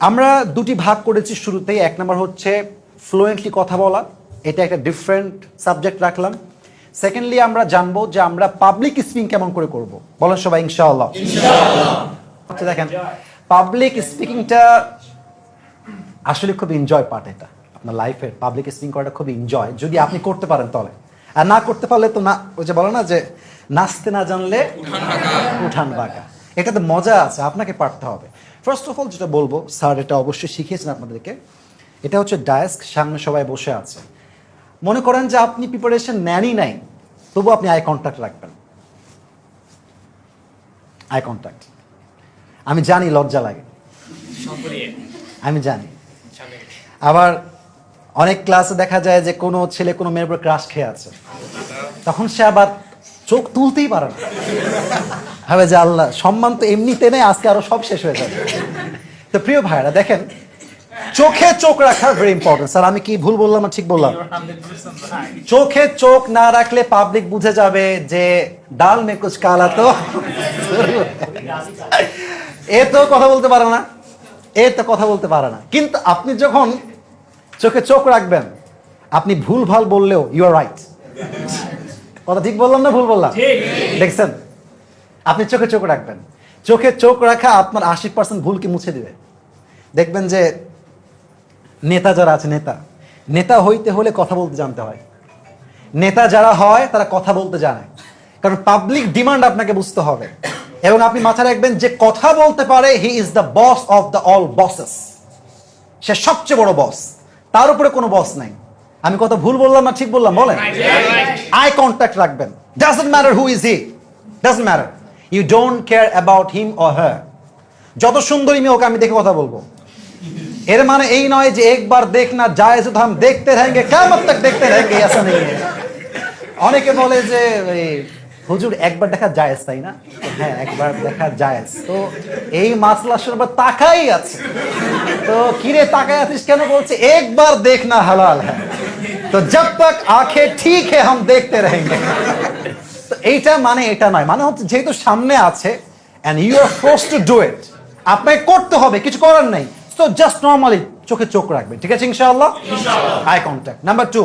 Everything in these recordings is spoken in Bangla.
আমরা দুটি ভাগ করেছি শুরুতেই। এক নম্বর হচ্ছে ফ্লুয়েন্টলি কথা বলা। এটা একটা ডিফারেন্ট সাবজেক্ট রাখলাম। সেকেন্ডলি আমরা জানব যে আমরা পাবলিক স্পিকিং কেমন করে করব। বলেন সবাই ইনশাআল্লাহ। আচ্ছা দেখেন পাবলিক স্পিকিংটা আসলে খুব এনজয় পার্ট এটা। আপনার লাইফের পাবলিক স্পিকিং করাটা খুব এনজয় যদি আপনি করতে পারেন তাহলে। আর না করতে পারলে তো না ওই যে বলো না যে নাচতে না জানলে উঠান বাঁকা। এটাতে মজা আছে আপনাকে পারতে হবে। ফার্স্ট অফ অল যেটা বলব স্যার এটা অবশ্যই শিখিয়েছেন আপনাদেরকে এটা হচ্ছে ডায়াস্ক সামনে সবাই বসে আছে। মনে করেন যে আপনি প্রিপারেশন নেনই নাই তবু আপনি আই কন্ট্যাক্ট রাখবেন। আই কন্ট্যাক্ট আমি জানি লজ্জা লাগে। আমি জানি। আবার অনেক ক্লাসে দেখা যায় যে কোনো ছেলে কোনো মেয়ের উপর ক্রাশ খেয়ে আছে। তখন সে আবার চোখ তুলতেই পারে না। হবে যে আল্লাহ সম্মান তো এমনিতে নেই আজকে আরও সব শেষ হয়ে যাবে। তো প্রিয় ভাইরা দেখেন চোখে চোখ রাখা ভেরি ইম্পর্টেন্ট স্যার আমি কি ভুল বললাম না ঠিক বললাম? চোখে চোখ না রাখলে পাবলিক বুঝে যাবে যে ডাল মে কুচ কালা তো। এ তো কথা বলতে পারে না। এ তো কথা বলতে পারে না। কিন্তু আপনি যখন চোখে চোখ রাখবেন আপনি ভুল ভালো বললেও ইউ আর রাইট কথা ঠিক বললাম না ভুল বললাম? দেখছেন? আপনি চোখে চোখ রাখবেন। চোখে চোখ রাখা আপনার আশি পার্সেন্ট ভুলকে মুছে দিবে। দেখবেন যে নেতা যারা আছে নেতা। নেতা হইতে হলে কথা বলতে জানতে হয়। নেতা যারা হয় তারা কথা বলতে জানে। কারণ পাবলিক ডিমান্ড আপনাকে বুঝতে হবে। এবং আপনি মাথায় রাখবেন যে কথা বলতে পারে he is the boss of the all bosses সে সবচেয়ে বড় বস তার উপরে কোনো বস নাই। আমি কথা ভুল বললাম না ঠিক বললাম? বলেন। আই কন্ট্যাক্ট রাখবেন। Doesn't matter who is he doesn't matter you don't care about him or her যত সুন্দরী মেয়ে ওকে আমি দেখে কথা বলব। এর মানে এই নয় যে একবার দেখ না যায় তো আমি দেখতে থাকেন কেমন তাক দেখতে থাকেন আসা নেই। অনেকে বলে যে হুজুর, একবার দেখা যায় তাই না? হ্যাঁ একবার দেখা যায় তো এই মাসলা শুরু তাকাই আছে। তো কিরে তাকাই আছিস কেন বলছে, একবার দেখ না হালাল হ্যাঁ। তো জব তক আঁখে ঠিক হ্যাঁ দেখতে রেঙ্গে এইটা মানে এটা নয় মানে হচ্ছে যেহেতু সামনে আছে and you are force to do it আপনাকে করতে হবে কিছু করার নেই। তো জাস্ট নর্মালি চোখে চোখ রাখবেন ঠিক আছে ইনশাআল্লাহ? Eye contact number two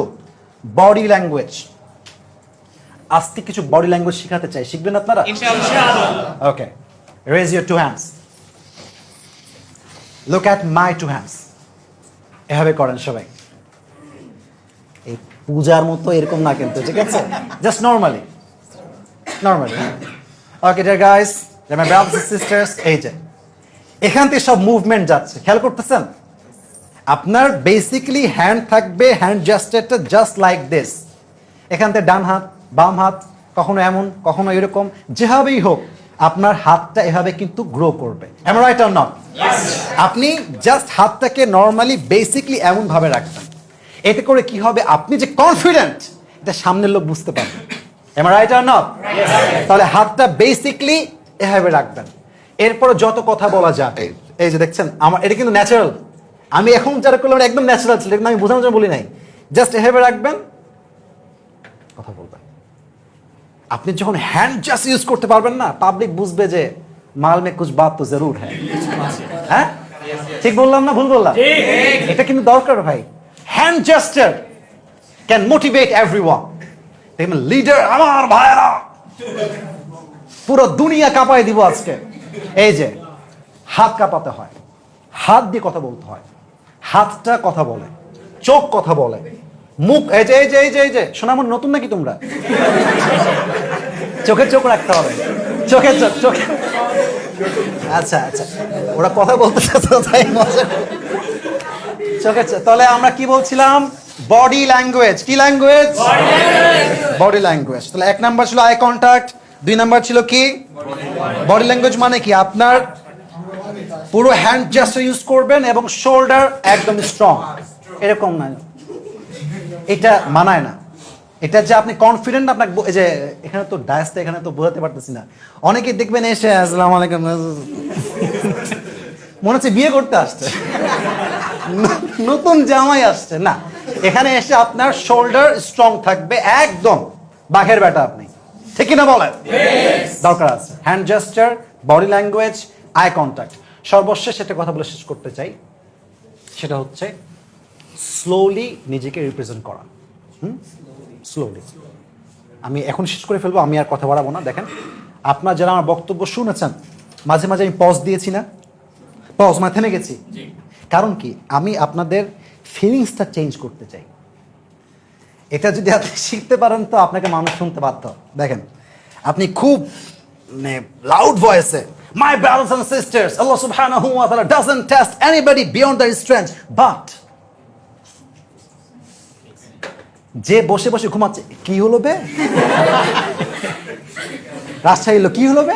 body language আজকে কিছু বডি ল্যাঙ্গুয়েজ শেখাতে চাই শিখবেন আপনারা? Okay raise your two hands look at my two hands এভাবে করেন সবাই। এই পূজার মতো এরকম না কিন্তু ঠিক আছে? Just normally normally okay dear guys my brothers sisters এই যে এখান থেকে সব মুভমেন্ট যাচ্ছে খেয়াল করতেছেন? আপনার বেসিক্যালি হ্যান্ড থাকবে হ্যান্ড জাস্টেরটা জাস্ট লাইক দিস এখান থেকে ডান হাত বাম হাত কখনো এমন কখনো এরকম যেভাবেই হোক আপনার হাতটা এভাবে কিন্তু গ্রো করবে। এমন রাইট আর নট আপনি জাস্ট হাতটাকে নর্মালি বেসিকলি এমন ভাবে রাখবেন। এতে করে কি হবে? আপনি যে কনফিডেন্ট এটা সামনের লোক বুঝতে পারবে। এমন রাইট আর নট তাহলে হাতটা বেসিকলি এভাবে রাখবেন। এরপরে যত কথা বলা যায় এই। যে দেখছেন আমার এটা কিন্তু ন্যাচারাল আমি এখন যারা করলাম একদম ন্যাচারাল ছিল কিন্তু আমি বোঝানোর জন্য বলি নাই। জাস্ট এভাবে রাখবেন। কথা বলবেন। আপনি যখন হ্যান্ড জাস্ট ইউজ করতে পারবেন না পাবলিক বুঝবে যে মাল মে কুছ বাত তো জরুর হ্যাঁ হ্যাঁ? ঠিক বললাম না ভুল বললাম? এটা কিন্তু দরকার ভাই। Hand gesture can motivate everyone দেখবেন লিডার আমার ভাইরা পুরো দুনিয়া কাঁপায় দিব আজকে। এই যে, হাত কাঁপাতে হয়। হাত দিয়ে কথা বলতে হয়। হাতটা কথা বলে। চোখ কথা বলে। মুখ, এই যে এই যে এই যে এই যে আমার নতুন নাকি তোমরা? চোখে চোখ রাখতে হবে। চোখে চোখ, চোখে। আচ্ছা আচ্ছা। ওরা কথা বলতে তাই মজা চোখে, তাহলে আমরা কি বলছিলাম? বডি ল্যাঙ্গুয়েজ কি ল্যাঙ্গুয়েজ বডি ল্যাঙ্গুয়েজ তাহলে এক নাম্বার ছিল আই কন্টাক্ট দুই নাম্বার ছিল কি? বডি ল্যাঙ্গুয়েজ মানে কি? আপনার পুরো হ্যান্ড জাস্ট ইউজ করবেন এবং শোল্ডার একদম স্ট্রং এরকম না। এটা মানায় না। এটা যে আপনি কনফিডেন্ট আপনাকে এই যে এখানে তো ডায়াসটা এখানে তো বোঝাতে পারতেছি না। অনেকে দেখবেন এসে আসসালামু আলাইকুম মনে হচ্ছে বিয়ে করতে আসছে। নতুন জামাই আসছে। না। এখানে এসে আপনার শোল্ডার স্ট্রং থাকবে একদম। বাঘের বেটা আপনি। ঠিক না বলেন? দরকার আছে। Hand gesture body language eye contact সর্বশেষ একটা কথা বলে শেষ করতে চাই। সেটা হচ্ছে স্লোলি নিজেকে রিপ্রেজেন্ট করা। হুম? স্লোলি আমি এখন শেষ করে ফেলব আমি আর কথা বাড়াবো না। দেখেন আপনার যারা আমার বক্তব্য শুনেছেন মাঝে মাঝে আমি পজ দিয়েছি না? পজ মানে থেমে গেছি? কারণ কি? আমি আপনাদের ফিলিংসটা চেঞ্জ করতে চাই। এটা যদি আপনি শিখতে পারেন তো আপনাকে মানুষ শুনতে বাধ্য। দেখেন, আপনি খুব মানে লাউড ভয়েসে মাই ব্রাদার্স এন্ড সিস্টার্স আল্লাহ সুবহানাহু ওয়া তাআলা doesn't test anybody beyond the strength but যে বসে বসে ঘুমাচ্ছে, কি হলো বে? রাজশাহী এলো কি হলো বে?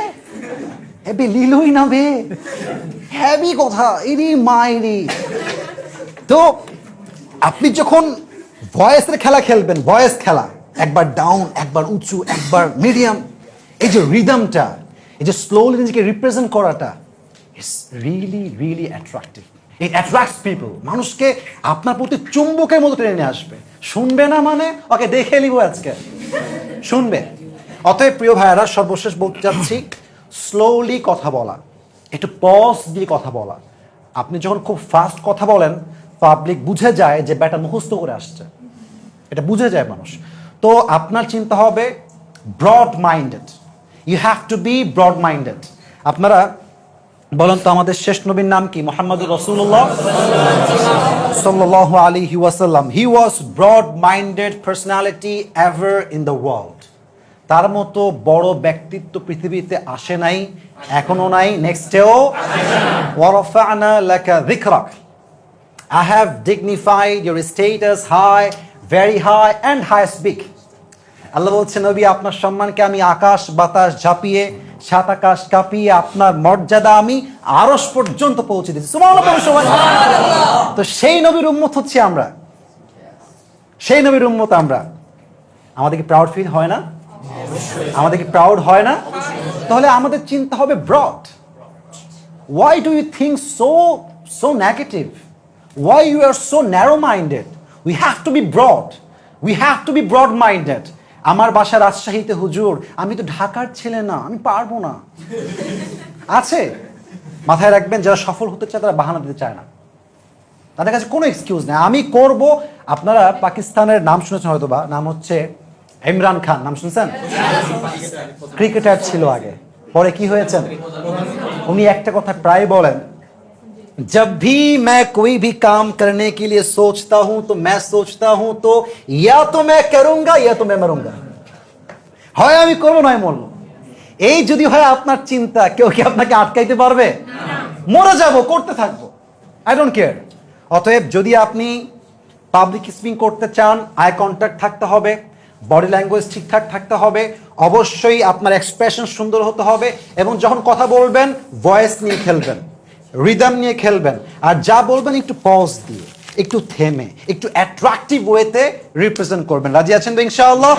হেবি লিলুই না বে। হ্যাভি কথা। ইরি মাইরি তো আপনি যখন ভয়েসের খেলা খেলবেন ভয়েস খেলা, একবার ডাউন একবার উঁচু, একবার মিডিয়াম এই যে রিদমটা এই যে স্লোলি নিজেকে রিপ্রেজেন্ট করাটা it's really really attractive it attracts people মানুষকে আপনার প্রতি চুম্বকের মতো টেনে আসবে। শুনবে না মানে? ওকে, দেখে নিব আজকে। শুনবে। অতএব প্রিয় ভাইয়ারা, সর্বশেষ বলতে চাচ্ছি স্লোলি কথা বলা, একটু পজ দিয়ে কথা বলা। আপনি যখন খুব ফাস্ট কথা বলেন পাবলিক বুঝে যায় যে ব্যাটা মুখস্থ করে আসছে। এটা বুঝে যায় মানুষ। তো আপনার চিন্তা হবে broad minded you have to be broad minded আপনারা বলেন তো আমাদের শেষ নবীর নাম কি? মোহাম্মদ রসুল্লাহ সাল্লাহ আলী ওয়াসাল্লাম। He was broad minded personality ever in the world তার মতো বড় ব্যক্তিত্ব পৃথিবীতে আসে নাই, এখনও নাই। নেক্সটেও যিকরাক। I have dignified your status high, very high and high speak. আল্লাহ বলছে নবী আপনার সম্মানকে আমি আকাশ বাতাস ঝাঁপিয়ে সাত আকাশ কাঁপিয়ে আপনার মর্যাদা আমি আরস পর্যন্ত পৌঁছে দিচ্ছি। তো সেই নবীর উম্মত হচ্ছে আমরা। সেই নবীর উম্মত আমরা। আমাদের কি প্রাউড ফিল হয় না? আমাদের কি প্রাউড হয় না? তাহলে আমাদের চিন্তা হবে broad why do you think so so negative? Why you are so narrow minded we have to be broad. We have to be broad minded আমার বাসা রাজশাহীতে, হুজুর, আমি তো ঢাকার ছেলে না, আমি পারব না। আছে। মাথায় রাখবেন, যারা সফল হতে চায়, তারা বাহানা দিতে চায় না। তাদের কাছে কোনো এক্সকিউজ নেই। আমি করব, আপনারা পাকিস্তানের নাম শুনেছেন হয়তো বা নাম হচ্ছে ইমরান খান, নাম শুনছেন? ক্রিকেটার ছিল আগে। পরে কি হয়েছেন? উনি একটা কথা প্রায় বলেন जब भी मैं कोई भी काम करने के लिए सोचता हूं तो मैं सोचता हूं तो या तो मैं करूंगा या तो मैं मरूंगा হয় আমি করবো নয় মরবো এই যদি হয় আপনার চিন্তা কেউ কি আপনাকে আটকাইতে পারবে মরে যাব করতে থাকবো আই ডোন্ট কেয়ার অতএব যদি আপনি পাবলিক স্পিকিং করতে চান আই কন্ট্যাক্ট থাকতে হবে বডি ল্যাঙ্গুয়েজ ঠিকঠাক থাকতে হবে অবশ্যই আপনার এক্সপ্রেশন সুন্দর হতে হবে এবং যখন কথা বলবেন ভয়েস নিয়ে খেলবেন রিদম নিয়ে খেলবেন। আর যা বলবেন একটু পজ দিয়ে, একটু থেমে, একটু অ্যাট্রাকটিভ ওয়েতে রিপ্রেজেন্ট করবেন। রাজি আছেন তো ইনশাআল্লাহ?